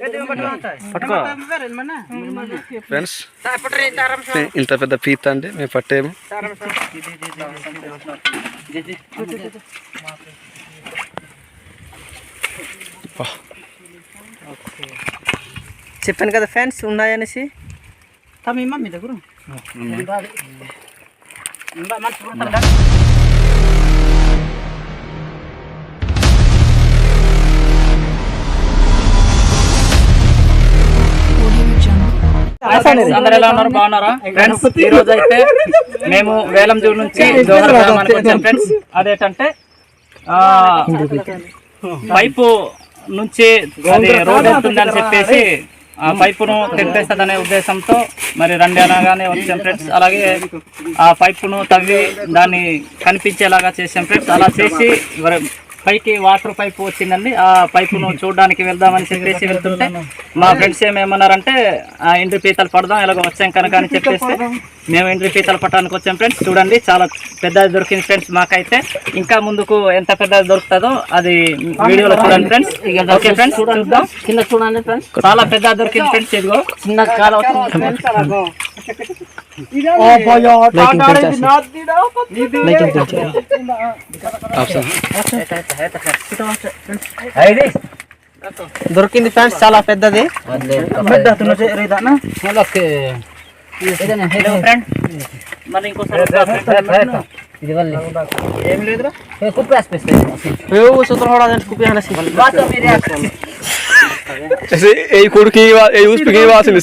పట్టుకో. ఫ్రెండ్స్ ఇంత పెద్ద పీత అండి మేము పట్టేము? చెప్పాను కదా ఫ్యాన్స్ ఉన్నాయనేసి. Kami mami dah అందరు ఎలా ఉన్నారు? బాగున్నారా? ఫ్రెండ్స్ ఈ రోజు అయితే మేము వేలం జూ నుంచి జోహర్ గ్రామానికి వచ్చాం ఫ్రెండ్స్ అదేంటంటే పైపు నుంచి అది రోడ్ ఉంటుందని చెప్పేసి ఆ పైపును తెంపేస్తుందనే ఉద్దేశంతో మరి రండి అనగానే వచ్చాం ఫ్రెండ్స్ అలాగే ఆ పైపును తవ్వి దాన్ని కనిపించేలాగా చేసాం ఫ్రెండ్స్ అలా చేసి పైకి వాటర్ పైపు వచ్చిందండి. ఆ పైపును చూడడానికి వెళ్దామని చెప్పేసి వెళ్తుంటే మా ఫ్రెండ్స్ ఏమేమన్నారంటే ఆ ఎండ్రి పీతలు పడదాం ఎలాగో వచ్చాం కనుక అని చెప్పేస్తే మేము ఎండ్రి పీతలు పట్టడానికి వచ్చాం ఫ్రెండ్స్. చూడండి చాలా పెద్దది దొరికింది ఫ్రెండ్స్ మాకైతే. ఇంకా ముందుకు ఎంత పెద్దది దొరుకుతుందో అది వీడియోలో చూడండి ఫ్రెండ్స్. Okay friends. చూద్దాం. కింద చూడండి ఫ్రెండ్స్. చాలా పెద్ద దొరికింది ఫ్రెండ్స్ ఇదిగో. చిన్న కాలం దొరికింది ఫ్రెండ్స్ చాలా పెద్దది మరి ఇంకోసారి ఇది వల్లి ఏం లేదురా కుప్పి వేసిపిస్తాయి సూత్రం కూడా కుప్పి వేసి ఈ కొడుకు ఈ ఊసి వాసన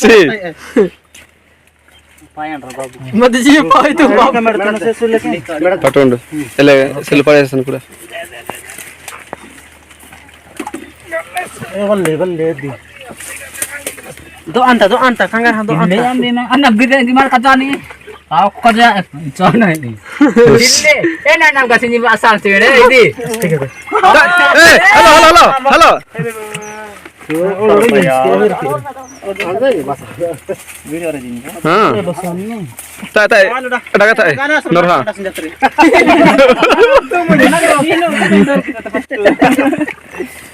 సి మధ్య జీవితం పట్టుండు ఇలా సెల్ పడేస్తాను కూడా దో అంత దో అంత కంగారు దో అంత అన్న బిర్యానీ దిమాగ్ కచాని ఒక్క చానా ఇది ఏంటంటే నాకు అసలు అసాల్ చేయడే ఇది హలో హలో హలో హలో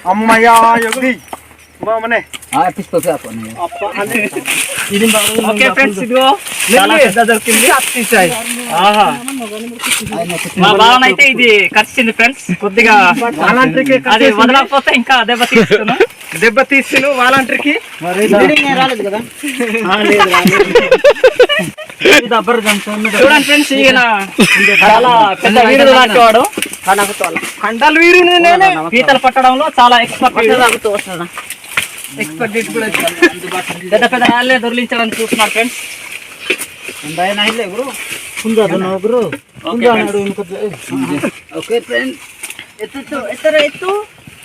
అమ్మయ్యా యోగి మా అయితే ఇది ఖర్చింది ఫ్రెండ్స్ కొద్దిగా అది వదలకపోతే ఇంకా దెబ్బ తీస్తున్నా. దెబ్బ తీసిన వాలంటీర్కి. రాలేదు కదా? చూడండి ఫ్రెండ్స్ ఈయన చాలా పెద్ద వీరుడు లాంటి వాడు కండలు వీరు నేనే. పీతలు పట్టడంలో చాలా ఎక్స్పర్ట్ ఎక్స్పర్ట్ కూడా పెద్ద పెద్ద రాళ్ళే దొరిలించడానికి చూస్తున్నారు ఫ్రెండ్స్. Okay friends. ఎత్తు ఎత్తర ఎత్తు.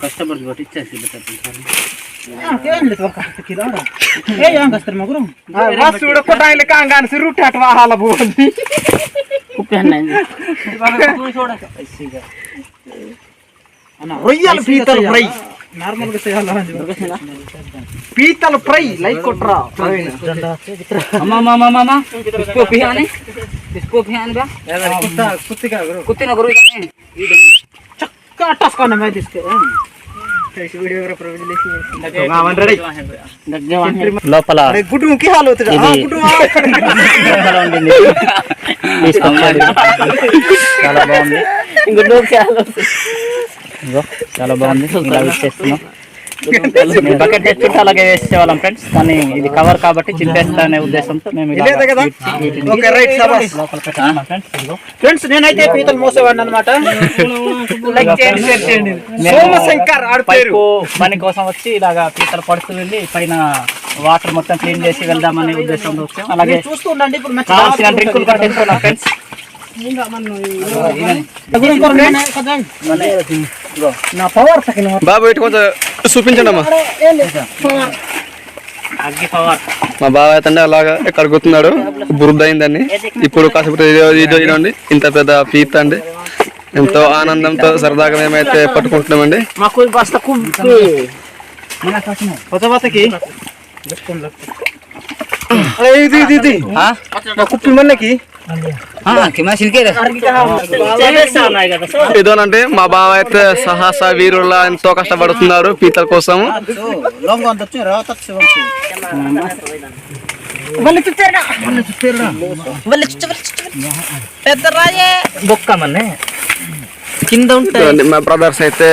కష్టపడి పట్టించేసి చూడ కొట్టాయిలు కాంగాని సిరుట్టి అటు వాహాల పోతుంది రొయ్యలు పీతలు ఫ్రై నార్మల్ గా చేయాలి పీతలు ఫ్రై లైక్ కొట్రా इसको पिहाने इसको पिहान बा కుత్తిగా कुत्ते न करो इधर కట్టేసుకోండి మరి లోపల. గుడ్డు ముఖ్య హాల్ అవుతుంది. చాలా బాగుంది. చాలా బాగుంది. ఇలా బకెట్ తెచ్చుంటే అలాగే వేసేవాళ్ళం ఫ్రెండ్స్ కానీ ఇది కవర్ కాబట్టి చింపేస్తా అనే ఉద్దేశంతో మేము ఫ్రెండ్స్ నేనైతే పీతలు మోసేవాడిని అనమాట సోమశంకర్ పని కోసం వచ్చి ఇలాగా పీతలు పడుతూ వెళ్ళి పైన వాటర్ మొత్తం క్లీన్ చేసి వెళ్దామనే ఉద్దేశంతో వచ్చాం. అలాగే మీరు చూస్తూ ఉండండి ఇప్పుడు కావాల్సిన డ్రింకులు కూడా ఫ్రెండ్స్ నా పవర్ బాబు ఇటు కొంచెం చూపించండి అమ్మా. మా బావ అయితే అలాగా కడుగుతున్నాడు బురద అయిందని ఇప్పుడు కాసేపు ఇదండి ఇంత పెద్ద పీత అండి. ఎంతో ఆనందంతో సరదాగా మేమైతే పట్టుకుంటున్నామండి. కుప్పి మనకి ఇదోనండి మా బావ అయితే సాహస వీరుల ఎంతో కష్టపడుతున్నారు పీతల కోసం. కింద ఇదిగోండి, మా బ్రదర్స్ అయితే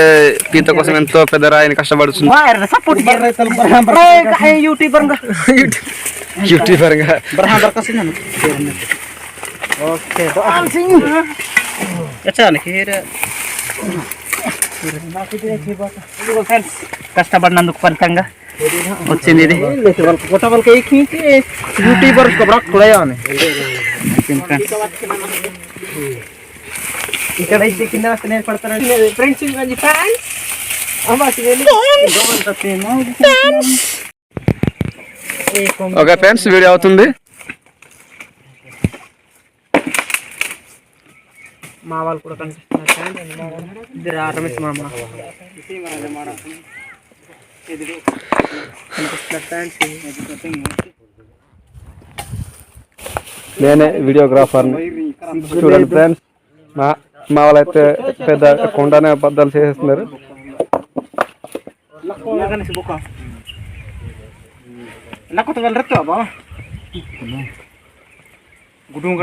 పీత కోసం ఎంతో పెద్ద రాయిని కష్టపడుతున్నారు. సపోర్ట్ యూట్యూబర్ యూట్యూబర్గా బరహాదర్ కసిందను ఓకే ఎచ్చానికి కష్టపడినందుకు ఫలితంగా వచ్చింది ఇది కొత్త వాళ్ళకి యూట్యూబర్ బrak కులయానే ఇక్కడ అయితే కింద వస్తే నేను పడతాను ఫ్రెండ్స్ ఇంకొంచెం ఫ్యాన్స్ ఓకే ఫ్రెండ్స్ వీడియో అవుతుంది మా వాళ్ళు కూడా కనిపిస్తున్నారు. ఇది రమేష్ మామ. నేనే వీడియోగ్రాఫర్. చూడండి ఫ్రెండ్స్. మా మా వాళ్ళైతే పెద్ద కొండనే బద్దలు చేసేస్తున్నారు? Gudung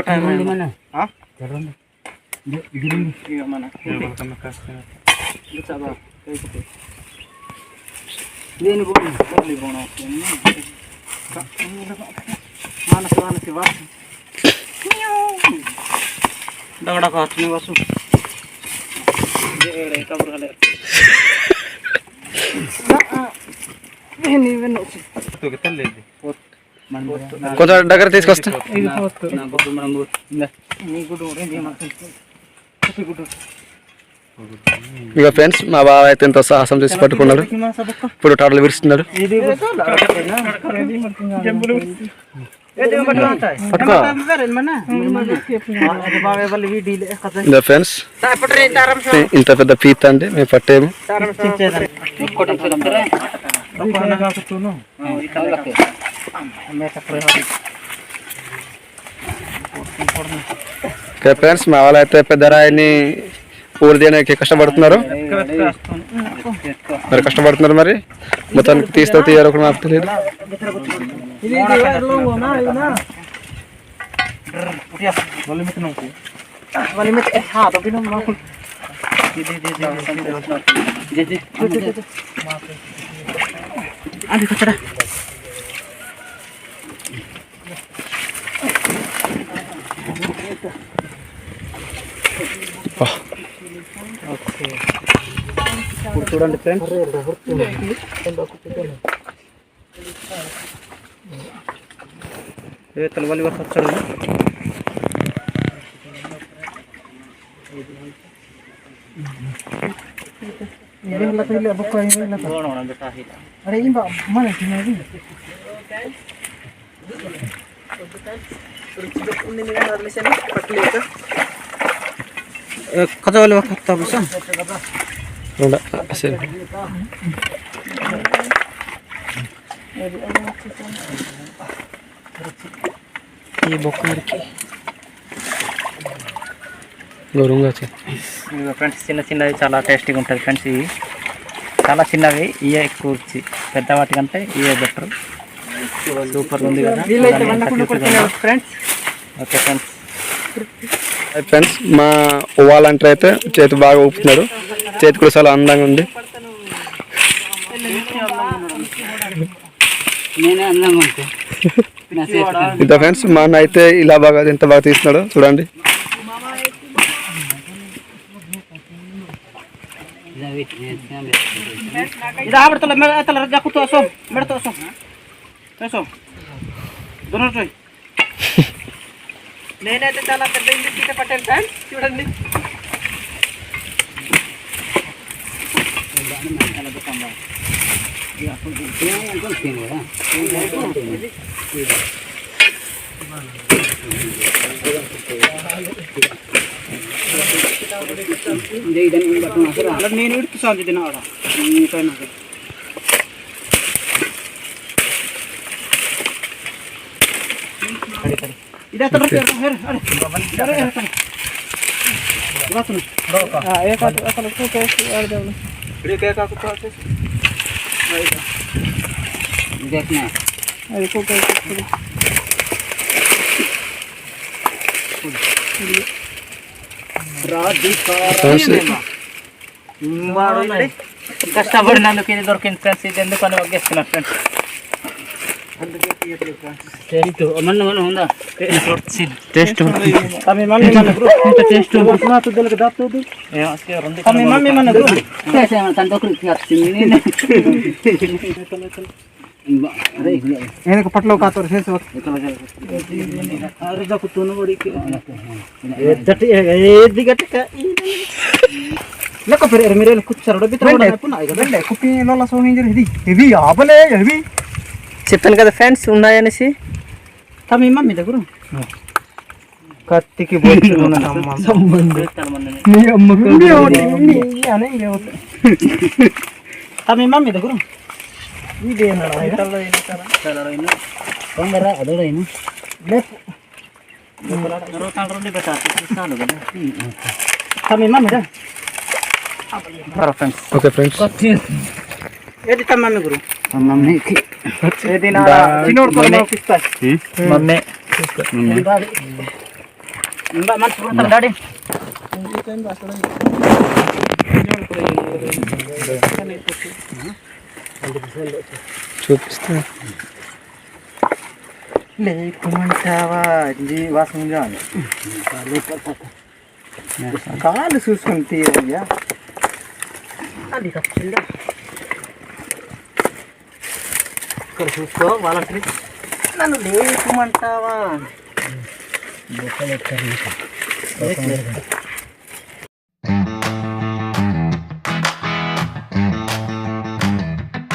దేని పోను మళ్ళీ పోను మనసు మనసు వాసు డగడక వచ్చిన వాసు కబురు కాలేదు కొంచెం దగ్గర తీసుకొస్తా ఇక ఫ్రెండ్స్ మా బావ అయితే ఎంతో సాహసం చేసి పట్టుకున్నాడు. ఇప్పుడు టాటలు విరుస్తున్నాడు. ఫ్రెండ్స్ ఇంత పెద్ద పీత అండి మేము పట్టేము. ఓకే ఫ్రెండ్స్ మా వాళ్ళు అయితే పెద్ద రాయిని ఊరు తీయడానికి కష్టపడుతున్నారు. మరి కష్టపడుతున్నారు మరి? మొత్తానికి తీస్తే తీయరు ఒకటి నాకు తెలియదు. చూడండి ఫ్రెండ్స్ ఇవే తలవాలి వచ్చాడు అరే మన ಕದವಲ್ಲಿ ఈ ఫ్రెండ్స్ చిన్న చిన్నవి చాలా టేస్టీగా ఉంటుంది ఫ్రెండ్స్ ఇవి. చాలా చిన్నవి ఇవే ఎక్కువ వచ్చి పెద్ద వాటి కంటే ఇవే బెటర్ సూపర్ ఉంది కదా. ఫ్రెండ్స్. Okay friends. ఫ్రెండ్స్ మా ఉవ్వాలంటే అయితే చేతి బాగా ఊపుతున్నాడు. చేతి కూడా చాలా అందంగా ఉంది. నేనే అందంగా ఉంటా. ఇంత ఫ్రెండ్స్ మా అన్న అయితే ఇలా బాగా ఎంత బాగా తీస్తున్నాడు చూడండి. నేనైతే చాలా పెద్ద ఇంటి పీట పట్టాను ఫ్రెండ్స్ చూడండి. నేను ఇడుతు సాగు తిన ఆడ ఈ పైన ఇది అతను పేరు హెర్ అరే అరే అరే ఇక్కడే కాకపోతే అది కూడా కష్టపడినందుకు ఇది దొరికింది ఫ్రెండ్స్ ఇది ఎందుకు అని వగ్గేస్తున్నారు ఫ్రెండ్స్ టేస్ట్ అమ్మన్న మన ఉందా? టేస్ట్ తమ మమ్మీ మన గ్రూప్ ఇంత టేస్ట్ నా తుదలకు దాతుదు ఏ ఆస్కే రెండు తమ మమ్మీ మన గ్రూప్ చేసే మన తందకు తిని అరే కుప్పి లోల సోహింజర్ ఇది ఇది ఆబలే ఇది చెప్పాను కదా ఫ్రెండ్స్ ఉన్నాయనేసి. తమ మమ్మీ దగ్గర కత్తికి తమ మమ్మీ దగ్గర తమ మమ్మీ ఫ్రెండ్స్. Okay friends. ఏది తమ మమ్మీ గురు పిస్తా మమ్మీ డాడీ చూపిస్తా. లేకుమంటావా? జీవాసం కాదు. కాలు చూసుకుని తీరయ్యా అది తప్పిందా ఇక్కడ చూసుకో వాళ్ళకి. నన్ను లేకుమంటావా